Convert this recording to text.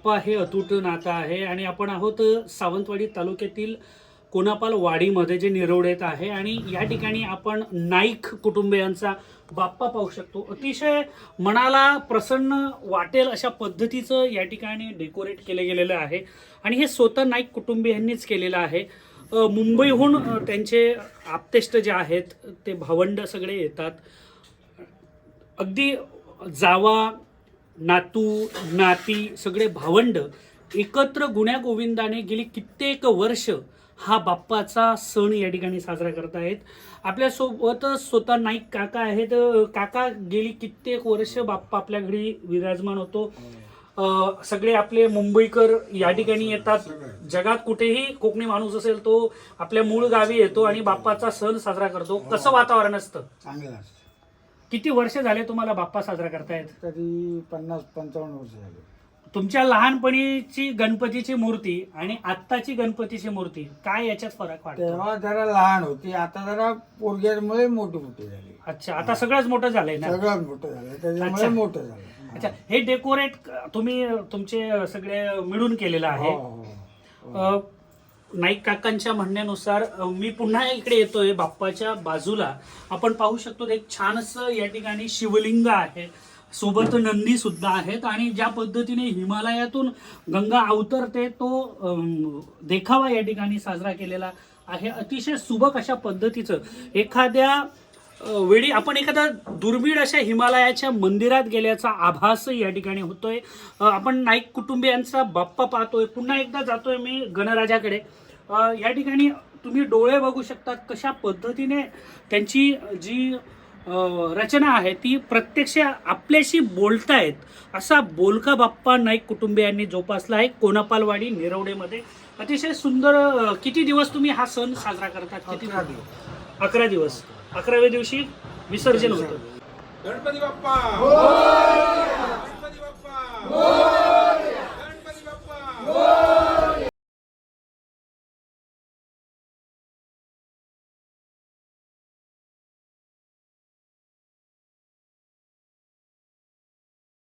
बाप्पा हे अतूट नातं आहे आणि आपण आहोत सावंतवाडी तालुक्यातील कोनापाल वाडीमध्ये जे निरवडेत आहे आणि या ठिकाणी आपण नाईक कुटुंबियांचा बाप्पा पाहू शकतो. अतिशय मनाला प्रसन्न वाटेल अशा पद्धतीचं या ठिकाणी डेकोरेट केलं गेलेलं आहे आणि हे स्वतः नाईक कुटुंबियांनीच केलेलं आहे. मुंबईहून त्यांचे आप्तेष्ट जे आहेत ते भावंड सगळे येतात. अगदी जावा नातू नाती सगळे भावंड एकत्र गुण्या गोविंदाने गेली कित्येक वर्ष हा बाप्पाचा सण या ठिकाणी साजरा करत आहेत. आपल्यासोबतच स्वतः नाईक काका आहेत. काका गेली कित्येक वर्ष बाप्पा आपल्या घरी विराजमान होतो. सगळे आपले मुंबईकर या ठिकाणी येतात. जगात कुठेही कोकणी माणूस असेल तो आपल्या मूळ गावी येतो आणि बाप्पाचा सण साजरा करतो. कसं वातावरण असतं? चांगलं किती वर्ष झाले तुम्हाला बाप्पा साजरा करतायत? तरी पन्नास पंचावन्न वर्ष झाले. तुमच्या लहानपणीची गणपतीची मूर्ती आणि आत्ताची गणपतीची मूर्ती काय याच्यात फरक वाटतो? तेव्हा जरा लहान होती आता जरा पोरग्यामुळे मोठी मोठी झाली. अच्छा आता सगळंच मोठं झालंय ना? सगळं मोठं झालं त्याच्यामुळे अच्छा. मोठं झालं. अच्छा हे डेकोरेट तुम्ही तुमचे सगळे मिळून केलेलं आहे. हो, हो, हो. अ, नाईक काकांच्या म्हणण्यानुसार मी पुन्हा इकडे येतोय बाप्पाच्या बाजूला. आपण पाहू शकतो एक छानसं या ठिकाणी शिवलिंग आहे. सोबत नंदी सुद्धा आहेत आणि ज्या पद्धतीने हिमालयातून गंगा अवतरते तो देखावा या ठिकाणी साजरा केलेला आहे. अतिशय सुबक अशा पद्धतीचं. एखाद्या वेळी आपण एखाद्या दुर्मिळ अशा हिमालयाच्या मंदिरात गेल्याचा आभास या ठिकाणी होतोय. आपण नाईक कुटुंबियांचा बाप्पा पाहतोय. पुन्हा एकदा जातोय मी गणराजाकडे. या ठिकाणी तुम्ही डोळे बघू शकता कशा पद्धतीने त्यांची जी रचना आहे ती प्रत्यक्ष आपल्याशी बोलतायत असा बोलका बाप्पा नाईक कुटुंबियांनी जोपासला आहे कोनापालवाडी निरवडेमध्ये. अतिशय सुंदर किती दिवस तुम्ही हा सण साजरा करतात? किती अकरा दिवस. अकराव्या दिवशी विसर्जन होतं. गणपती बाप्पा!